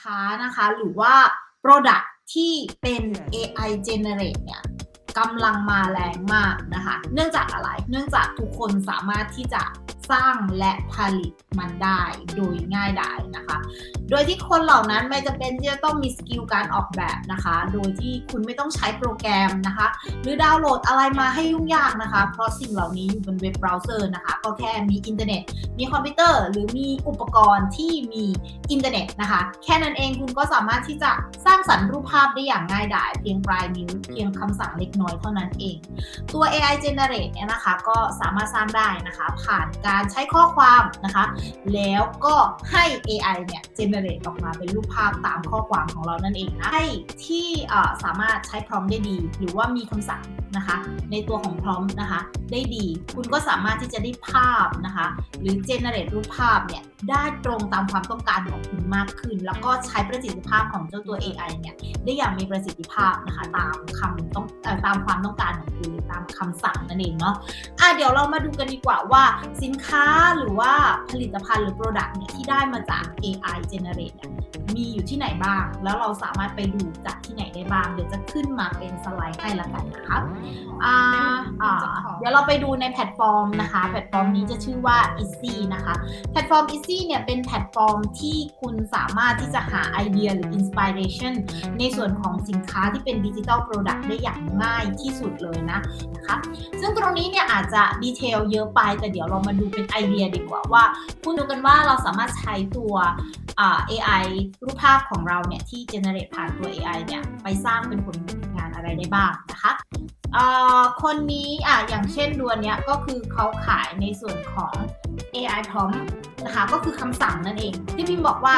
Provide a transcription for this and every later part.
ค้านะคะ หรือว่า Product ที่เป็น AI generate เนี่ย กำลังมาแรงมากนะคะ เนื่องจากอะไร เนื่องจากทุกคนสามารถที่จะสร้างและผลิตมันได้โดยง่ายดายนะคะ โดยที่คนเหล่านั้นไม่จำเป็นที่จะต้องมีสกิลการออกแบบนะคะ โดยที่คุณไม่ต้องใช้โปรแกรมนะคะ หรือดาวน์โหลดอะไรมาให้ยุ่งยากนะคะ เพราะสิ่งเหล่านี้อยู่บนเว็บเบราว์เซอร์นะคะ ก็แค่มีอินเทอร์เน็ต มีคอมพิวเตอร์ หรือมีอุปกรณ์ที่มีอินเทอร์เน็ตนะคะ แค่นั้นเองคุณก็สามารถที่จะสร้างสรรค์รูปภาพได้อย่างง่ายดาย เพียงปลายนิ้วเพียงคำสั่งเล็กน้อยเท่านั้นเอง ตัว AI generate เนี่ยนะคะก็สามารถสร้างได้นะคะ ผ่านการใช้ข้อความนะคะ แล้วก็ให้ AI เนี่ย generate ออกมาเป็นรูปภาพตามข้อความของเรานั่นเองนะให้ที่สามารถใช้พร้อมได้ดี หรือว่ามีคำสั่งนะคะ ในตัวของพร้อมนะคะ ได้ดี คุณก็สามารถที่จะได้ภาพนะคะ หรือ generate รูปภาพเนี่ย ได้ตรงตามความต้องการของคุณมากขึ้น แล้วก็ใช้ประสิทธิภาพของเจ้าตัว AI เนี่ยได้อย่างมีประสิทธิภาพนะคะตามคำต้องตามความต้องการของคุณตามคำสั่งนั่นเองเนาะะเดี๋ยวเรามาดูกันดีกว่าว่าสินค้าหรือว่าผลิตภัณฑ์หรือ Product เนี่ยที่ได้มาจาก AI generate เนี่ยมีอยู่ที่ไหนบ้าง แล้วเราสามารถไปดูจากที่ไหนได้บ้าง เดี๋ยวจะขึ้นมาเป็นสไลด์ให้ละกันนะคะอ่าอ่าเดี๋ยวเราไปดูในแพลตฟอร์มนะคะ แพลตฟอร์มนี้จะชื่อว่า Easy นะคะ แพลตฟอร์ม Easy เนี่ยเป็นแพลตฟอร์มที่คุณสามารถที่จะหาไอเดียหรือ Inspiration ในส่วนของสินค้าที่เป็นดิจิ t a ลโปรดักต์ได้อย่างง่ายที่สุดเลยนะนะคะ ซึ่งตรงนี้เนี่ยอาจจะดีเทลเยอะไป แต่เดี๋ยวเรามาดูเป็นไอเดียดีกว่าว่าคุณดูกันว่าเราสามารถใช้ตัว AI รูปภาพของเราเนี่ย ที่ generate ผ่านตัว AI เนี่ย ไปสร้างเป็นผลงานอะไรได้บ้างนะคะคนนี้อะอย่างเช่นดวนเนี้ยก็คือเขาขายในส่วนของ AI prompt นะคะ ก็คือคำสั่งนั่นเอง ที่พิมพ์บอกว่า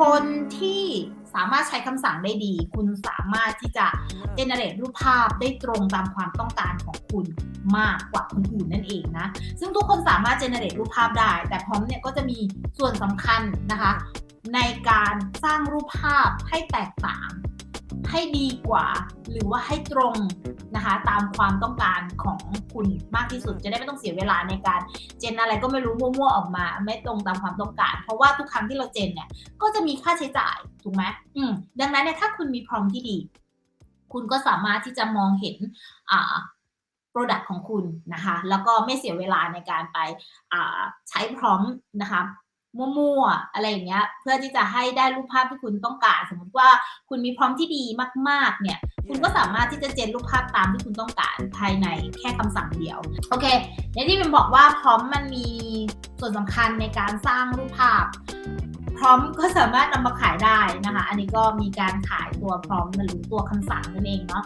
คนที่ สามารถใช้คำสั่งได้ดี คุณสามารถที่จะ generate รูปภาพได้ตรงตามความต้องการของคุณมากกว่าคนอื่นนั่นเองนะ ซึ่งทุกคนสามารถ generate รูปภาพได้ แต่พร้อมเนี่ยก็จะมีส่วนสำคัญนะคะ ในการสร้างรูปภาพให้แตกต่าง ให้ดีกว่า หรือว่าให้ตรงนะคะ ตามความต้องการของคุณมากที่สุด จะได้ไม่ต้องเสียเวลาในการเจนอะไรก็ไม่รู้มั่วๆออกมา ไม่ตรงตามความต้องการ เพราะว่าทุกครั้งที่เราเจนเนี่ยก็จะมีค่าใช้จ่ายถูกไหมอืมดังนั้นเนี่ยถ้าคุณมีพร้อมที่ดี คุณก็สามารถที่จะมองเห็นอ่า Product ของคุณนะคะ แล้วก็ไม่เสียเวลาในการไปอ่าใช้พร้อมนะคะ มั่วๆอะไรอย่างเงี้ย เพื่อที่จะให้ได้รูปภาพที่คุณต้องการ สมมติว่าคุณมีพร้อมที่ดีมาก ๆ เนี่ย คุณก็สามารถที่จะเจนรูปภาพตามที่คุณต้องการภายในแค่คำสั่งเดียว โอเคในที่เป็นบอกว่าพร้อมมันมีส่วนสำคัญในการสร้างรูปภาพ พร้อมก็สามารถนำมาขายได้นะคะ อันนี้ก็มีการขายตัวพร้อมหรือตัวคำสั่งนั่นเองเนาะ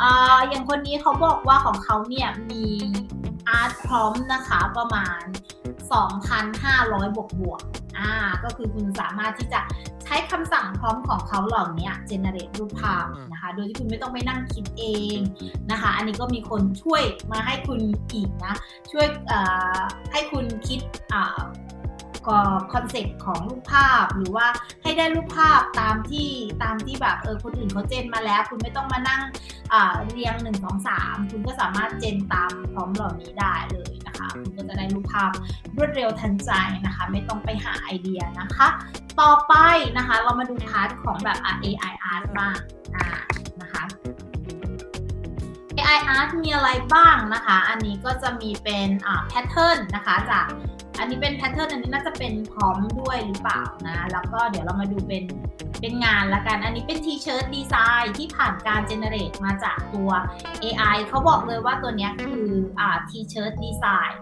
อ่าอย่างคนนี้เขาบอกว่าของเขาเนี่ยมีอาร์ตพร้อมนะคะประมาณ 2,500 บวกบวกอ่าก็คือคุณสามารถที่จะใช้คำสั่งพร้อมของเขาเหล่านี้เจเนเรตรูปภาพนะคะ โดยที่คุณไม่ต้องไปนั่งคิดเองนะคะ อันนี้ก็มีคนช่วยมาให้คุณอีกนะ ช่วยให้คุณคิด คอนเซ็ปต์ของรูปภาพ หรือว่าให้ได้รูปภาพตามที่ตามที่แบบเออคนอื่นเขาเจนมาแล้ว คุณไม่ต้องมานั่งอ่าเรียง1 2 3 คุณก็สามารถเจนตามพร้อมเหล่านี้ได้เลยนะคะคุณก็จะได้รูปภาพรวดเร็วทันใจนะคะ ไม่ต้องไปหาไอเดียนะคะ ต่อไปนะคะเรามาดูพาร์ทของแบบ AI art บ้างนะคะ AI art มีอะไรบ้างนะคะ อันนี้ก็จะมีเป็นอ่า pattern นะคะจาก อันนี้เป็น pattern อันนี้น่าจะเป็นพร้อมด้วยหรือเปล่านะ แล้วก็เดี๋ยวเรามาดูเป็นเป็นงานละกัน อันนี้เป็น t-shirt design ที่ผ่านการ generate มาจากตัว AI เขาบอกเลยว่าตัวนี้คืออ่า t-shirt design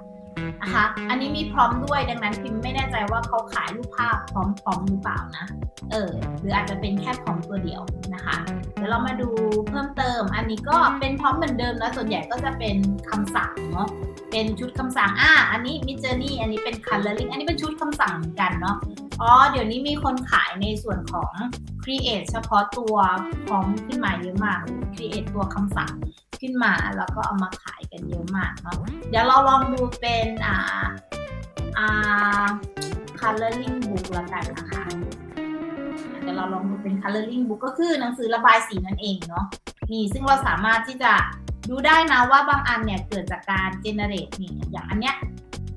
นะคะอันนี้มีพร้อมด้วยดังนั้นพิมไม่แน่ใจว่าเขาขายรูปภาพพร้อมๆหรือเปล่านะ เออ หรืออาจจะเป็นแค่พร้อมตัวเดียวนะคะ เดี๋ยวเรามาดูเพิ่มเติม อันนี้ก็เป็นพร้อมเหมือนเดิมแล้วส่วนใหญ่ก็จะเป็นคำสั่งเนาะ เป็นชุดคำสั่ง อ่า อันนี้มิจ o นี่ อันนี้เป็น coloring อันนี้เป็นชุดคำสั่งเหมือนกันเนาะ อ๋อ เดี๋ยวนี้มีคนขายในส่วนของ create เฉพาะตัวพร้อมขึ้นมาเยอะมาก create ตัวคำสั่งขึ้นมาแล้วก็เอามาขายกันเยอะมากเนาะ เดี๋ยวเราลองดูเป็น อ่า อ่า coloring book ละกันนะคะเดี๋ยวเราลองดูเป็น coloring book ก็คือหนังสือระบายสีนั่นเองเนาะ นี่ซึ่งเราสามารถที่จะ ดูได้นะว่าบางอันเนี่ยเกิดจากการ generate นี่อย่างอันเนี้ย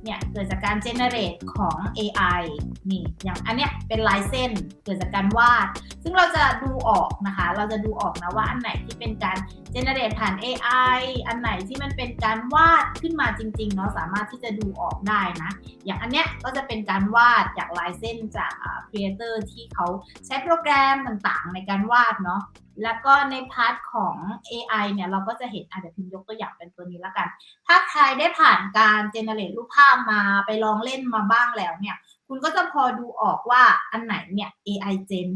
เนี่ยเกิดจากการ generate ของ AI นี่อย่างอันเนี้ยเป็นลายเส้นเกิดจากการวาด ซึ่งเราจะดูออกนะคะ เราจะดูออกนะว่าอันไหนที่เป็นการ generate ผ่าน AI อันไหนที่มันเป็นการวาดขึ้นมาจริงๆเนาะสามารถที่จะดูออกได้นะ อย่างอันเนี้ยก็จะเป็นการวาดจากลายเส้นจากครีเอเตอร์ที่เขาใช้โปรแกรมต่างๆ ในการวาดเนาะ แล้วก็ในพาร์ทของ AI เนี่ยเราก็จะเห็นอาจจะพิมพ์ยกตัวอย่างเป็นตัวนี้แล้วกัน ถ้าใครได้ผ่านการเจเนเรตรูปภาพมาไปลองเล่นมาบ้างแล้วเนี่ย คุณก็จะพอดูออกว่าอันไหนเนี่ย AI Gen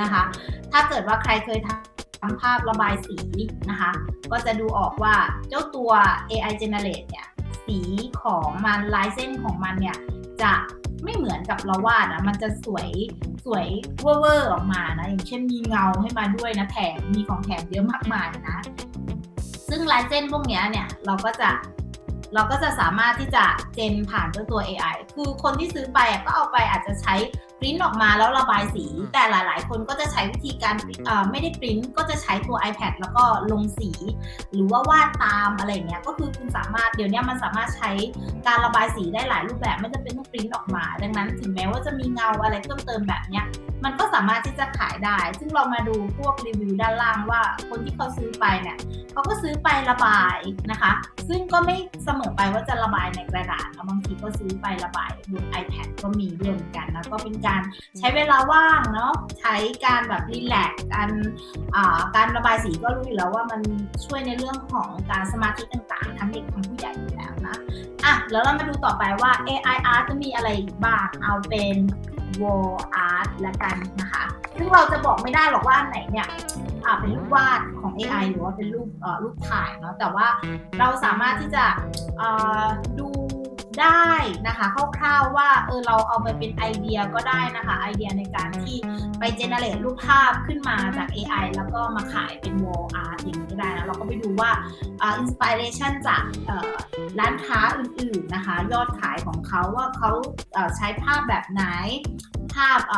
นะคะ ถ้าเกิดว่าใครเคยทำภาพระบายสีนะคะ ก็จะดูออกว่าเจ้าตัว AI Generate เนี่ย สีของมันลายเส้นของมันเนี่ย จะไม่เหมือนกับเราวาดนะมันจะสวย สวยเวอร์ออกมานะ อย่างเช่นมีเงาให้มาด้วยนะแถมมีของแถมเยอะมากมายนะ ซึ่งลายเส้นพวกนี้เนี่ยเราก็จะเราก็จะสามารถที่จะเจนผ่านด้วยตัว AI คือคนที่ซื้อไปก็เอาไปอาจจะใช้ ริ้นออกมาแล้วระบายสี แต่หลาย ๆ คนก็จะใช้วิธีการเอ่อไม่ได้ปริ้นก็จะใช้ตัว iPad แล้วก็ลงสี หรือว่าวาดตามอะไรอย่างเงี้ยก็คือคุณสามารถเดี๋ยวนี้มันสามารถใช้การระบายสีได้หลายรูปแบบไม่จำเป็นต้องปริ้นออกมา ดังนั้นถึงแม้ว่าจะมีเงาอะไรเพิ่มเติมแบบเนี้ยมันก็สามารถที่จะขายได้ ซึ่งเรามาดูพวกรีวิวด้านล่างว่าคนที่เขาซื้อไปเนี่ยเขาก็ซื้อไประบายนะคะ ซึ่งก็ไม่เสมอไปว่าจะระบายในกระดาษนะบาง ทีก็ซื้อไประบายบน iPad ก็มีด้วยเหมือนกันนะก็เป็นการใช้เวลาว่างเนาะใช้การแบบรีแลกซ์การอ่าการระบายสีก็รู้อยู่แล้วว่ามันช่วยในเรื่องของการสมาธิต่างๆ ทั้งเด็กทั้งผู้ใหญ่อยู่แล้วนะอะแล้วเรามาดูต่อไปว่า AI art จะมีอะไรอีกบ้างเอาเป็น wall art ละกันนะคะ ซึ่งเราจะบอกไม่ได้หรอกว่าอันไหนเนี่ยอ่าเป็นรูปวาดของ AI หรือว่าเป็นรูปเอ่อรูปถ่ายเนาะแต่ว่าเราสามารถที่จะเอ่อดู ได้นะคะคร่าวๆว่าเออเราเอาไปเป็นไอเดียก็ได้นะคะไอเดียในการที่ไปเจเนเรตรูปภาพขึ้นมาจาก AI แล้วก็มาขายเป็นวอลอาร์ตอย่างนี้ได้นะเราก็ไปดูว่าอินสปิเรชันจากร้านค้าอื่นๆนะคะ ยอดขายของเขาว่าเขาเใช้ภาพแบบไหน ภาพอ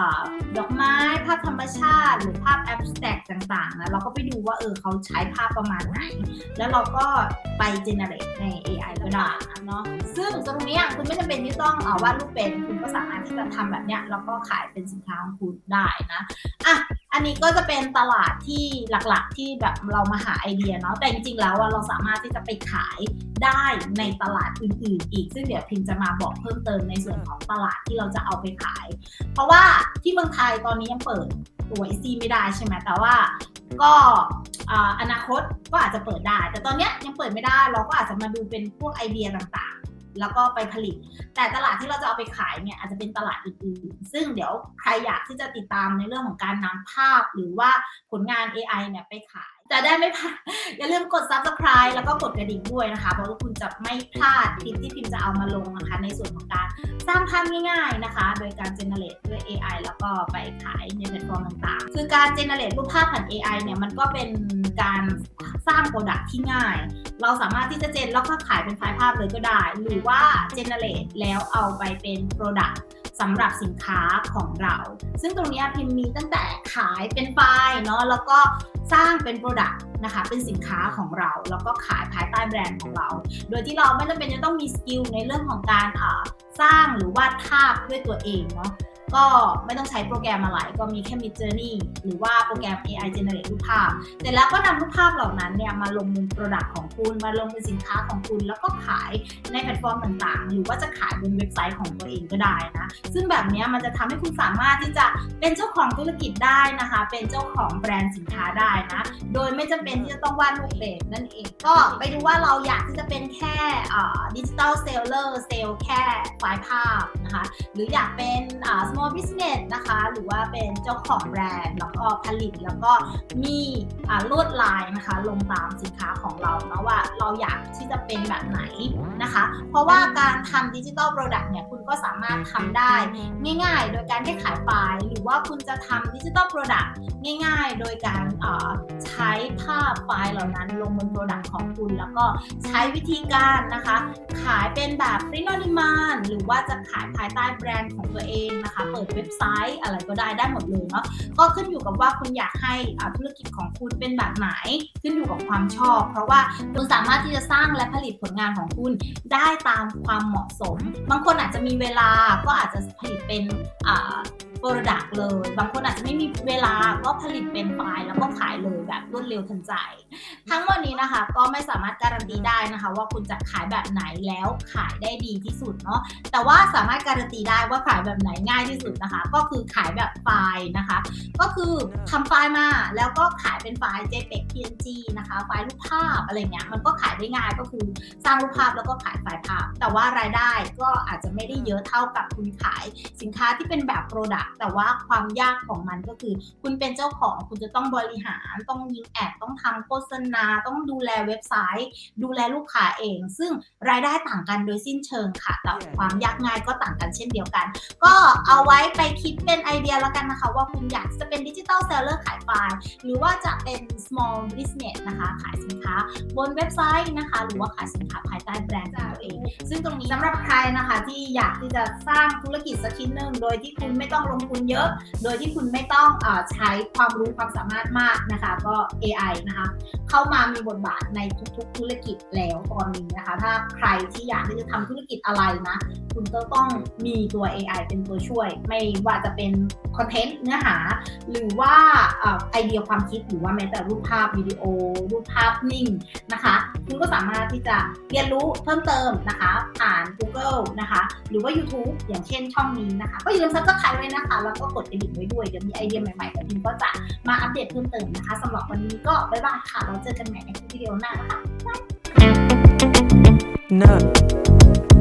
ดอกไม้ภาพธรรมชาติ หรือภาพแอบสแต็กต่างๆนะเราก็ไปดูว่าเออเขาใช้ภาพประมาณไหน แล้วเราก็ไปเจเนเรตใน AI ก็ได้เนาะซึ่งตรงนี้ยคุณไม่จำเป็นที่ต้องอาวาดรูปเป็นคุณก็สามารถที่จะทำแบบเนี้ยแล้วก็ขายเป็นสินค้าของคุณได้นะอะอันนี้ก็จะเป็นตลาดที่หลักๆที่แบบเรามาหาไอเดียเนาะแต่จริงๆแล้วเราสามารถที่จะไปขายได้ในตลาดอื่นๆ อีก ซึ่งเดี๋ยวพิมจะมาบอกเพิ่มเติมในส่วนของตลาดที่เราจะเอาไปขายเพราะว่าที่เมืองไทยตอนนี้ยังเปิดตัวอีซี่ไม่ได้ใช่ไหมแต่ว่าก็อนาคตก็อาจจะเปิดได้ แต่ตอนนี้ยยังเปิดไม่ได้เราก็อาจจะมาดูเป็นพวกไอเดียต่างๆ แล้วก็ไปผลิต แต่ตลาดที่เราจะเอาไปขายเนี่ยอาจจะเป็นตลาดอื่นๆ ซึ่งเดี๋ยวใครอยากที่จะติดตามในเรื่องของการนำภาพหรือว่าผลงาน AI เนี่ยไปขาย จะได้ไม่พลาดอย่าลืมกด subscribe แล้วก็กดกระดิ่งด้วยนะคะ เพราะว่าคุณจะไม่พลาดคลิปที่พิมจะเอามาลงนะคะ ในส่วนของการสร้างภาพง่ายๆนะคะ โดยการ generate ด้วย AI แล้วก็ไปขายในแพลตฟอร์มต่างๆ คือการ generate รูปภาพผ่าน AI เนี่ยมันก็เป็นการสร้าง product ที่ง่าย เราสามารถที่จะเจนแล้วก็ขายเป็นไฟล์ภาพเลยก็ได้ หรือว่า generate แล้วเอาไปเป็น product สำหรับสินค้าของเรา ซึ่งตรงนี้พิมพ์มีตั้งแต่ขายเป็นไฟล์เนาะแล้วก็สร้างเป็นโปรดักต์นะคะเป็นสินค้าของเรา แล้วก็ขายภายใต้แบรนด์ของเรา โดยที่เราไม่จำเป็นจะต้องมีสกิลในเรื่องของการสร้างหรือวาดภาพด้วยตัวเองเนาะ ก็ไม่ต้องใช้โปรแกรมอะไร ก็มีแค่ Mid Journey หรือว่าโปรแกรม AI generate รูปภาพเสร็จแล้วก็นำรูปภาพเหล่านั้นเนี่ยมาลงบน Product ของคุณ มาลงเป็นสินค้าของคุณ แล้วก็ขายในแพลตฟอร์มต่างๆ หรือว่าจะขายบนเว็บไซต์ของตัวเองก็ได้นะ ซึ่งแบบนี้มันจะทำให้คุณสามารถที่จะเป็นเจ้าของธุรกิจได้นะคะ เป็นเจ้าของแบรนด์สินค้าได้นะ โดยไม่จำเป็นที่จะต้องวาดรูปเป็นนั่นเอง ก็ไปดูว่าเราอยากที่จะเป็นแค่ดิจิตอลเซลเลอร์เซลแค่ไฟล์ภาพนะคะ หรืออยากเป็นอ่า small business นะคะ หรือว่าเป็นเจ้าของแบรนด์แล้วก็ผลิตแล้วก็มีลวดลายนะคะลงตามสินค้าของเราเนาะว่าเราอยากที่จะเป็นแบบไหนนะคะ เพราะว่าการทำดิจิ t a ลโปรดักต์เนี่ยคุณก็สามารถทำได้ง่าย ๆ โดยการแค่ขายไฟล์หรือว่าคุณจะทำดิจิ t a ลโปรดักต์ง่าย ๆ โดยการใช้ภาพไฟล์เหล่านั้นลงบนโปรดักต์ของคุณ แล้วก็ใช้วิธีการนะคะ ขายเป็นแบบ print on demand หรือว่าจะขายภายใต้แบรนด์ของตัวเองนะคะเปิดเว็บไซต์อะไรก็ได้ได้หมดเลยเนาะก็ขึ้นอยู่กับว่าคุณอยากให้อาธุรกิจของคุณเป็นแบบไหน ขึ้นอยู่กับความชอบ เพราะว่าคุณสามารถที่จะสร้างและผลิตผลงานของคุณได้ตามความเหมาะสม บางคนอาจจะมีเวลาก็อาจจะผลิตเป็น โปรดักเลย บางคนอาจจะไม่มีเวลาก็ผลิตเป็นไฟล์แล้วก็ขายเลยแบบรวดเร็วทันใจ ทั้งหมดนี้นะคะก็ไม่สามารถการันตีได้นะคะ ว่าคุณจะขายแบบไหนแล้วขายได้ดีที่สุดเนาะแต่ว่าสามารถการันตีได้ว่าขายแบบไหนง่ายที่สุดนะคะ ก็คือขายแบบไฟล์นะคะ ก็คือทำไฟล์มาแล้วก็ขายเป็นไฟล์ JPEG PNG นะคะไฟล์รูปภาพอะไรเงี้ยมันก็ขายได้ง่ายก็คือสร้างรูปภาพแล้วก็ขายไฟล์ภาพ แต่ว่ารายได้ก็อาจจะไม่ได้เยอะเท่ากับคุณขายสินค้าที่เป็นแบบ Product แต่ว่าความยากของมันก็คือ คุณเป็นเจ้าของคุณจะต้องบริหารต้องยิงแอดต้องทำโฆษณา ต้องดูแลเว็บไซต์ ดูแลลูกค้าเอง ซึ่งรายได้ต่างกันโดยสิ้นเชิงค่ะแต่ความยากง่ายก็ต่างกันเช่นเดียวกัน ก็เอาไว้ไปคิดเป็นไอเดียแล้วกันนะคะ ว่าคุณอยากจะเป็นดิจิ t a ลเซลเลอร์ขายไฟล์หรือว่าจะเป็น small business นะคะขายสินค้าบนเว็บไซต์นะคะ หรือว่าขายสินค้าภายใต้แบรนด์ตัวเอง ซึ่งตรงนี้สำหรับใครนะคะที่อยากที่จะสร้างธุรกิจสักชิ้นหนึ่งโดยที่คุณไม่ต้องลลงทุนเยอะ โดยที่คุณไม่ต้องอใช้ความรู้ความสามารถมากนะคะ ก็ AI นะคะเข้ามามีบทบาทในทุกๆ ธุรกิจแล้วตอนนี้นะคะ ถ้าใครที่อยากที่จะทำธุรกิจอะไรนะ คุณก็ต้องมีตัว AI เป็นตัวช่วย ไม่ว่าจะเป็นคอนเทนต์เนื้อหา หรือว่าอไอเดียความคิดหรือว่าแม้แต่รูปภาพวิดีโอ รูปภาพนิ่งนะคะ คุณก็สามารถที่จะเรียนรู้เพิ่มเติมนะคะ ผ่าน Google นะคะ หรือว่า YouTube อย่างเช่นช่องนี้นะคะ ก็อย่าลืมซับสไครต์ไว้นะคะแล้วก็กดกระดิ่งไว้ด้วย เดี๋ยวมีไอเดียใหม่ๆกับนี้ก็จะมาอัปเดตเพิ่มเติมนะคะสำหรับวันนี้ก็บ๊ายบายค่ะ เราเจอกันใหม่ในคลิปวิดีโอหน้านะคะ No.